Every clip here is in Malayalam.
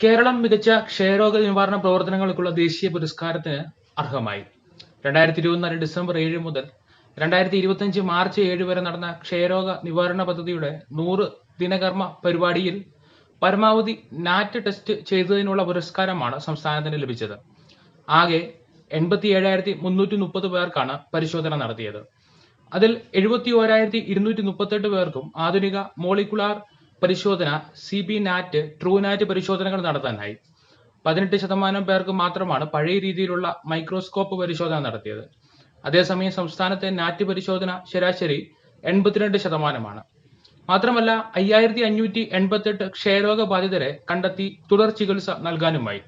കേരളം മികച്ച ക്ഷയരോഗ നിവാരണ പ്രവർത്തനങ്ങൾക്കുള്ള ദേശീയ പുരസ്കാരത്തിന് അർഹമായി. രണ്ടായിരത്തി ഇരുപത്തിനാല് ഡിസംബർ ഏഴ് മുതൽ രണ്ടായിരത്തി ഇരുപത്തിയഞ്ച് മാർച്ച് ഏഴ് വരെ നടന്ന ക്ഷയരോഗ നിവാരണ പദ്ധതിയുടെ നൂറ് ദിനകർമ്മ പരിപാടിയിൽ പരമാവധി നാറ്റ് ടെസ്റ്റ് ചെയ്തതിനുള്ള പുരസ്കാരമാണ് സംസ്ഥാനത്തിന് ലഭിച്ചത്. ആകെ എൺപത്തി ഏഴായിരത്തി മുന്നൂറ്റി മുപ്പത് പേർക്കാണ് പരിശോധന നടത്തിയത്. അതിൽ എഴുപത്തി ഓരായിരത്തി ഇരുന്നൂറ്റി മുപ്പത്തെട്ട് പേർക്കും ആധുനിക മോളിക്കുലാർ പരിശോധന C B NAT true NAT പരിശോധനകൾ നടത്താനായി. പതിനെട്ട് ശതമാനം പേർക്ക് മാത്രമാണ് പഴയ രീതിയിലുള്ള മൈക്രോസ്കോപ്പ് പരിശോധന നടത്തിയത്. അതേസമയം സംസ്ഥാനത്തെ നാറ്റ് പരിശോധന ശരാശരി എൺപത്തിരണ്ട് ശതമാനമാണ്. മാത്രമല്ല അയ്യായിരത്തി അഞ്ഞൂറ്റി എൺപത്തെട്ട് ക്ഷയരോഗ ബാധിതരെ കണ്ടെത്തി തുടർ ചികിത്സ നൽകാനുമായി.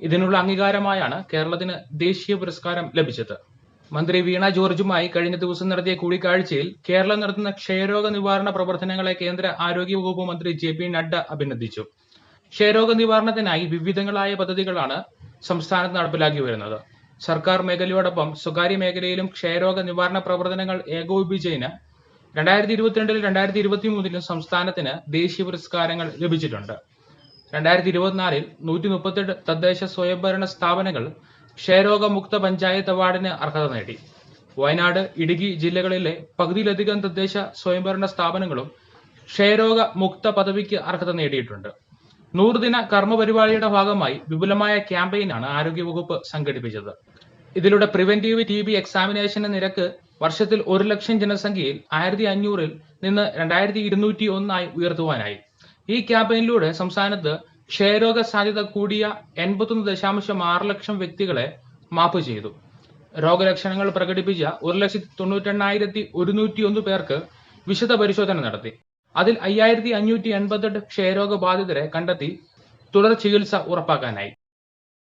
ഇതിനുള്ള അംഗീകാരമായാണ് കേരളത്തിന് ദേശീയ പുരസ്കാരം ലഭിച്ചത്. മന്ത്രി വീണ ജോർജുമായി കഴിഞ്ഞ ദിവസം നടത്തിയ കൂടിക്കാഴ്ചയിൽ കേരളം നടത്തുന്ന ക്ഷയരോഗ നിവാരണ പ്രവർത്തനങ്ങളെ കേന്ദ്ര ആരോഗ്യ വകുപ്പ് മന്ത്രി ജെ പി നഡ്ഡ അഭിനന്ദിച്ചു. ക്ഷയരോഗ നിവാരണത്തിനായി വിവിധങ്ങളായ പദ്ധതികളാണ് സംസ്ഥാനത്ത് നടപ്പിലാക്കി വരുന്നത്. സർക്കാർ മേഖലയോടൊപ്പം സ്വകാര്യ മേഖലയിലും ക്ഷയരോഗ നിവാരണ പ്രവർത്തനങ്ങൾ ഏകോപിപ്പിച്ചതിന് രണ്ടായിരത്തി ഇരുപത്തിരണ്ടിലും രണ്ടായിരത്തി ഇരുപത്തി മൂന്നിലും സംസ്ഥാനത്തിന് ദേശീയ പുരസ്കാരങ്ങൾ ലഭിച്ചിട്ടുണ്ട്. രണ്ടായിരത്തി ഇരുപത്തിനാലിൽ നൂറ്റി മുപ്പത്തെട്ട് തദ്ദേശ സ്വയംഭരണ സ്ഥാപനങ്ങൾ ക്ഷയരോഗമുക്ത പഞ്ചായത്ത് അവാർഡിന് അർഹത നേടി. വയനാട് ഇടുക്കി ജില്ലകളിലെ പകുതിയിലധികം തദ്ദേശ സ്വയംഭരണ സ്ഥാപനങ്ങളും ക്ഷയരോഗ മുക്ത പദവിക്ക് അർഹത നേടിയിട്ടുണ്ട്. നൂറുദിന കർമ്മ പരിപാടിയുടെ ഭാഗമായി വിപുലമായ ക്യാമ്പയിനാണ് ആരോഗ്യവകുപ്പ് സംഘടിപ്പിച്ചത്. ഇതിലൂടെ പ്രിവെന്റീവ് ടി ബി എക്സാമിനേഷന്റെ നിരക്ക് വർഷത്തിൽ ഒരു ലക്ഷം ജനസംഖ്യയിൽ ആയിരത്തി അഞ്ഞൂറിൽ നിന്ന് രണ്ടായിരത്തി ഇരുന്നൂറ്റി ഒന്നായി ഉയർത്തുവാനായി. ഈ ക്യാമ്പയിനിലൂടെ സംസ്ഥാനത്ത് ക്ഷയരോഗ സാധ്യത കൂടിയ എൺപത്തൊന്ന് ദശാംശം ആറ് ലക്ഷം വ്യക്തികളെ മാപ്പ് ചെയ്തു. രോഗലക്ഷണങ്ങൾ പ്രകടിപ്പിച്ച ഒരു ലക്ഷത്തി തൊണ്ണൂറ്റെണ്ണായിരത്തി ഒരുന്നൂറ്റി ഒന്ന് പേർക്ക് വിശദ പരിശോധന നടത്തി. അതിൽ അയ്യായിരത്തി അഞ്ഞൂറ്റി എൺപത്തെട്ട് ക്ഷയരോഗ ബാധിതരെ കണ്ടെത്തി തുടർ ചികിത്സ ഉറപ്പാക്കാനായി.